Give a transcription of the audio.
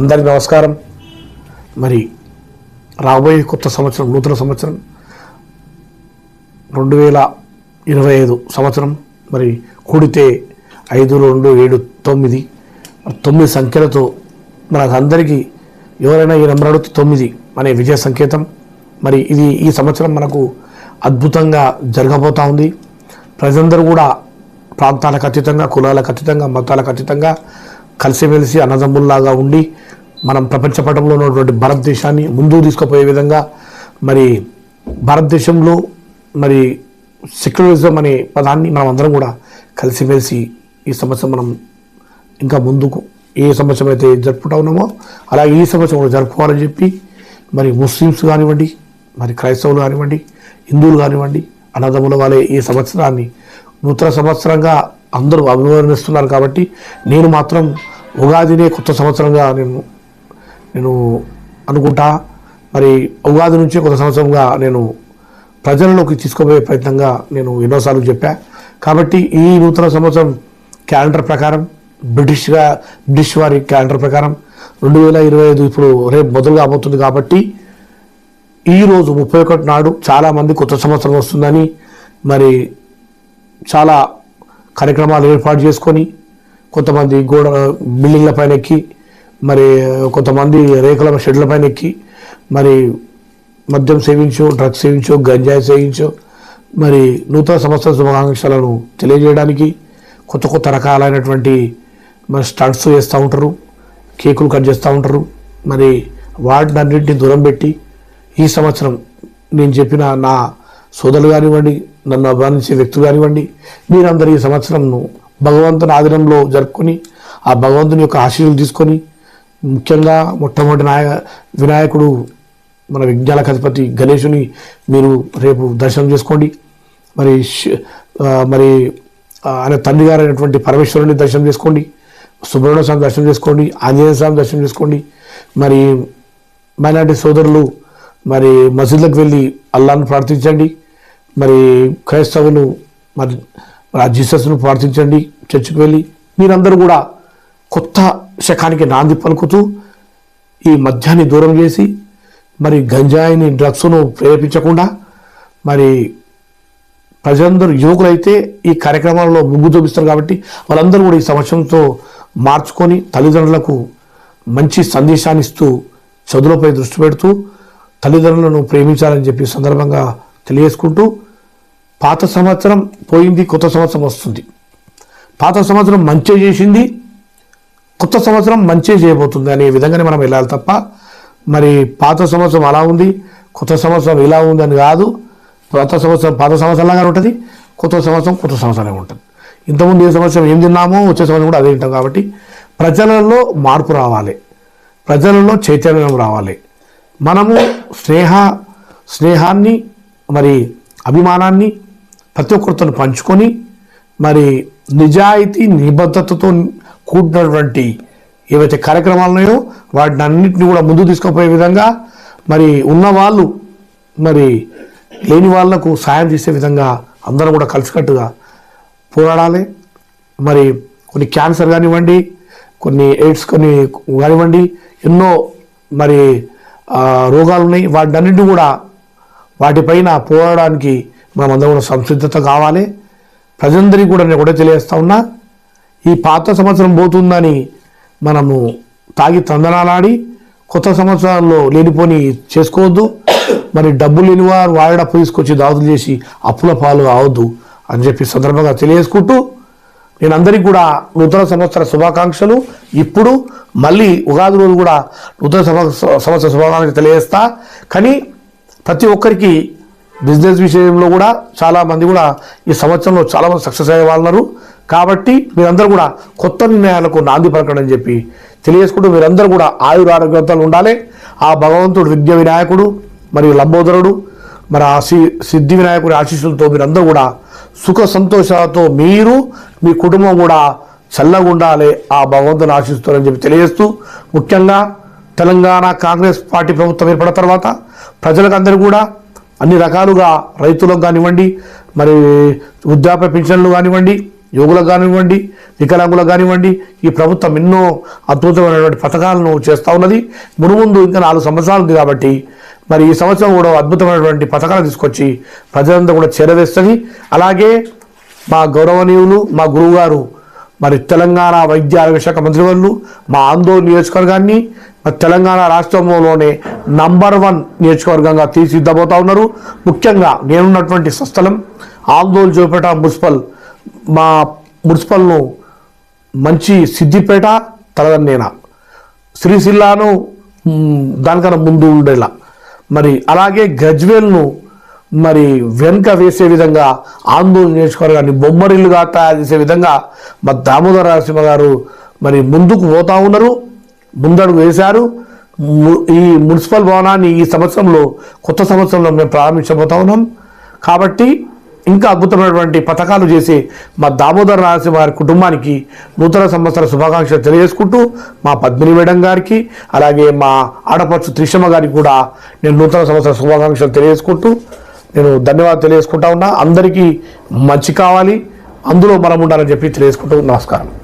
అందరికి నమస్కారం. మరి రాబోయే కొత్త సంవత్సరం నూతన సంవత్సరం రెండు వేల ఇరవై ఐదు సంవత్సరం మరి కూడితే ఐదు రెండు ఏడు తొమ్మిది తొమ్మిది సంఖ్యలతో మనకందరికీ ఎవరైనా ఈ నెంబర్ అడిగితే తొమ్మిది అనే విజయ సంకేతం. మరి ఇది ఈ సంవత్సరం మనకు అద్భుతంగా జరగబోతూ ఉంది. ప్రజలందరూ కూడా ప్రాంతాలకు అతీతంగా కులాలకు అతీతంగా మతాలకు అతీతంగా కలిసిమెలిసి అన్నదమ్ముల్లాగా ఉండి మనం ప్రపంచ పటంలో ఉన్నటువంటి భారతదేశాన్ని ముందుకు తీసుకుపోయే విధంగా మరి భారతదేశంలో మరి సెక్యులరిజం అనే పదాన్ని మనం అందరం కూడా కలిసిమెలిసి ఈ సంవత్సరం మనం ఇంకా ముందుకు ఏ సంవత్సరం అయితే జరుపుకుంటా ఉన్నామో అలాగే ఈ సంవత్సరం కూడా జరుపుకోవాలని చెప్పి మరి ముస్లిమ్స్ కానివ్వండి మరి క్రైస్తవులు కానివ్వండి హిందువులు కానివ్వండి అన్నదమ్ముల వాళ్ళే ఈ సంవత్సరాన్ని నూతన సంవత్సరంగా అందరూ అభివర్ణిస్తున్నారు కాబట్టి నేను మాత్రం ఉగాదినే కొత్త సంవత్సరంగా నేను నేను అనుకుంటా. మరి ఉగాది నుంచే కొత్త సంవత్సరంగా నేను ప్రజలలోకి తీసుకుపోయే ప్రయత్నంగా నేను ఎన్నోసార్లు చెప్పా. కాబట్టి ఈ నూతన సంవత్సరం క్యాలెండర్ ప్రకారం బ్రిటిష్గా బ్రిటిష్ వారి క్యాలెండర్ ప్రకారం రెండు వేల ఇరవై ఐదు ఇప్పుడు రేపు మొదలు కాబోతుంది కాబట్టి ఈ రోజు ముప్పై ఒకటి నాడు చాలామంది కొత్త సంవత్సరం వస్తుందని మరి చాలా కార్యక్రమాలు ఏర్పాటు చేసుకొని కొంతమంది గోడ బిల్డింగ్ల పైన ఎక్కి మరి కొంతమంది రేకుల షెడ్ల పైన ఎక్కి మరి మద్యం సేవించు డ్రగ్స్ సేవించు గంజాయి సేవించు మరి నూతన సంవత్సర శుభాకాంక్షలను తెలియజేయడానికి కొత్త కొత్త రకాలైనటువంటి మరి స్టంట్స్ చేస్తూ ఉంటారు కేకులు కట్ చేస్తూ ఉంటారు. మరి వాటినన్నింటినీ దూరం పెట్టి ఈ సంవత్సరం నేను చెప్పిన నా సోదరులు కానివ్వండి నన్ను అభిమానించే వ్యక్తులు కానివ్వండి మీరందరూ ఈ సంవత్సరంను భగవంతుని ఆధీనంలో జరుపుకొని ఆ భగవంతుని యొక్క ఆశీర్లు తీసుకొని ముఖ్యంగా మొట్టమొదటి నాయ వినాయకుడు మన విజ్ఞానక అధిపతి గణేషుని మీరు రేపు దర్శనం చేసుకోండి. మరి మరి ఆయన తండ్రి గారు అయినటువంటి పరమేశ్వరుని దర్శనం చేసుకోండి. సుబ్రహ్మణ్య స్వామి దర్శనం చేసుకోండి. ఆంజనేయ స్వామి దర్శనం చేసుకోండి. మరి మైనార్టీ సోదరులు మరి మసీదులకు వెళ్ళి అల్లాను ప్రార్థించండి. మరి క్రైస్తవులు మరి ఆ జీసస్ను ప్రార్థించండి చర్చికి వెళ్ళి. మీరందరూ కూడా కొత్త శకానికి నాంది పలుకుతూ ఈ మద్యాన్ని దూరం చేసి మరి గంజాయిని డ్రగ్స్ను ప్రేరేపించకుండా మరి ప్రజలందరూ యువకులైతే ఈ కార్యక్రమాల్లో ముగ్గు చూపిస్తారు కాబట్టి వాళ్ళందరూ కూడా ఈ సంవత్సరంతో మార్చుకొని తల్లిదండ్రులకు మంచి సందేశాన్ని ఇస్తూ చదువులపై దృష్టి పెడుతూ తల్లిదండ్రులను ప్రేమించాలని చెప్పి సందర్భంగా తెలియజేసుకుంటూ పాత సంవత్సరం పోయింది కొత్త సంవత్సరం వస్తుంది. పాత సంవత్సరం మంచి చేసింది కొత్త సంవత్సరం మంచి చేయబోతుంది అనే విధంగానే మనం వెళ్ళాలి తప్ప మరి పాత సంవత్సరం అలా ఉంది కొత్త సంవత్సరం ఇలా ఉంది అని కాదు. పాత సంవత్సరం పాత సంవత్సరంలాగా ఉంటుంది కొత్త సంవత్సరం కొత్త సంవత్సరంగా ఉంటుంది. ఇంతకుముందు ఏ సంవత్సరం ఏం తిన్నామో వచ్చే సంవత్సరం కూడా అదే తింటాం కాబట్టి ప్రజలలో మార్పు రావాలి. ప్రజలలో చైతన్యం రావాలి. మనము స్నేహ స్నేహాన్ని మరి అభిమానాన్ని ప్రతి ఒక్కరితో పంచుకొని మరి నిజాయితీ నిబద్ధతతో కూడినటువంటి ఏవైతే కార్యక్రమాలు ఉన్నాయో వాటిని అన్నింటినీ కూడా ముందుకు తీసుకుపోయే విధంగా మరి ఉన్నవాళ్ళు మరి లేని వాళ్ళకు సాయం చేసే విధంగా అందరం కూడా కలిసికట్టుగా పోరాడాలి. మరి కొన్ని క్యాన్సర్ కానివ్వండి కొన్ని ఎయిడ్స్ కొన్ని కానివ్వండి ఎన్నో మరి రోగాలు ఉన్నాయి వాటన్నింటినీ కూడా వాటిపైన పోరాడడానికి మనం కూడా సంసిద్ధత కావాలి. ప్రజలందరికీ కూడా నేను కూడా తెలియజేస్తా ఉన్నా ఈ పాత సంవత్సరం పోతుందని మనము తాగి తందనాలాడి కొత్త సంవత్సరాల్లో లేనిపోని చేసుకోవద్దు. మరి డబ్బులు లేని వారు వాడి తీసుకొచ్చి దాదులు చేసి అప్పుల పాలు కావద్దు అని చెప్పి సందర్భంగా తెలియజేసుకుంటూ నేను అందరికీ కూడా నూతన సంవత్సర శుభాకాంక్షలు. ఇప్పుడు మళ్ళీ ఉగాది రోజు కూడా నూతన సంవత్సర శుభాకాంక్షలు తెలియజేస్తా. కానీ ప్రతి ఒక్కరికి బిజినెస్ విషయంలో కూడా చాలా మంది కూడా ఈ సంవత్సరంలో చాలా మంది సక్సెస్ అయ్యే వాళ్ళు ఉన్నారు. కాబట్టి మీరందరూ కూడా కొత్త నిర్ణయాలకు నాంది పలకండి అని చెప్పి తెలియజేసుకుంటూ మీరందరూ కూడా ఆయుర ఆరోగ్యంతో ఉండాలి. ఆ భగవంతుడు విద్య వినాయకుడు మరియు లంబోదరుడు మరి ఆ సి సిద్ధి వినాయకుడి ఆశీస్సులతో మీరందరూ కూడా సుఖ సంతోషాలతో మీరు మీ కుటుంబం కూడా చల్లగా ఉండాలి ఆ భగవంతుని ఆశిస్తారని చెప్పి తెలియజేస్తూ ముఖ్యంగా తెలంగాణ కాంగ్రెస్ పార్టీ ప్రభుత్వం ఏర్పడిన తర్వాత ప్రజలకు అందరూ కూడా అన్ని రకాలుగా రైతులకు కానివ్వండి మరి వృద్ధాప్య పింఛన్లు కానివ్వండి యోగులకు కానివ్వండి వికలాంగులకు కానివ్వండి ఈ ప్రభుత్వం ఎన్నో అద్భుతమైనటువంటి పథకాలను చేస్తూ ఉన్నది. మునుముందు ఇంకా నాలుగు సంవత్సరాలు ఉంది కాబట్టి మరి ఈ సంవత్సరం కూడా అద్భుతమైనటువంటి పథకాలు తీసుకొచ్చి ప్రజలంతా కూడా చేరవేస్తుంది. అలాగే మా గౌరవనీయులు మా గురువుగారు మరి తెలంగాణ వైద్య ఆరోగ్య శాఖ మంత్రివర్యులు మా ఆందోళన నియోజకవర్గాన్ని తెలంగాణ రాష్ట్రంలోనే నంబర్ వన్ నియోజకవర్గంగా తీర్చిదిద్దబోతా ఉన్నారు. ముఖ్యంగా నేనున్నటువంటి స్వస్థలం ఆందోళన జోపేట మున్సిపల్ మా మున్సిపల్ను మంచి సిద్దిపేట తలదన్నేన. శ్రీశిల్లాను దానికన్నా ముందు ఉండేలా. మరి అలాగే గజ్వేల్ను మరి వెనుక వేసే విధంగా ఆందోళన నియోజకవర్గాన్ని బొమ్మరిల్లుగా తయారు చేసే విధంగా మా దామోదర నరసింహ గారు మరి ముందుకు పోతా ఉన్నారు. ముందడుగు వేశారు. ఈ మున్సిపల్ భవనాన్ని ఈ సంవత్సరంలో కొత్త సంవత్సరంలో మేము ప్రారంభించబోతా ఉన్నాం. కాబట్టి ఇంకా అద్భుతమైనటువంటి పథకాలు చేసే మా దామోదర నరసింహ గారి కుటుంబానికి నూతన సంవత్సర శుభాకాంక్షలు తెలియజేసుకుంటూ మా పద్మిని మేడం గారికి అలాగే మా ఆడపడుచు త్రిషమ్మ గారికి కూడా నేను నూతన సంవత్సర శుభాకాంక్షలు తెలియజేసుకుంటూ నేను ధన్యవాదాలు తెలియజేసుకుంటా ఉన్నా. అందరికీ మంచి కావాలి. అందులో మనం ఉండాలని చెప్పి తెలియజేసుకుంటూ నమస్కారం.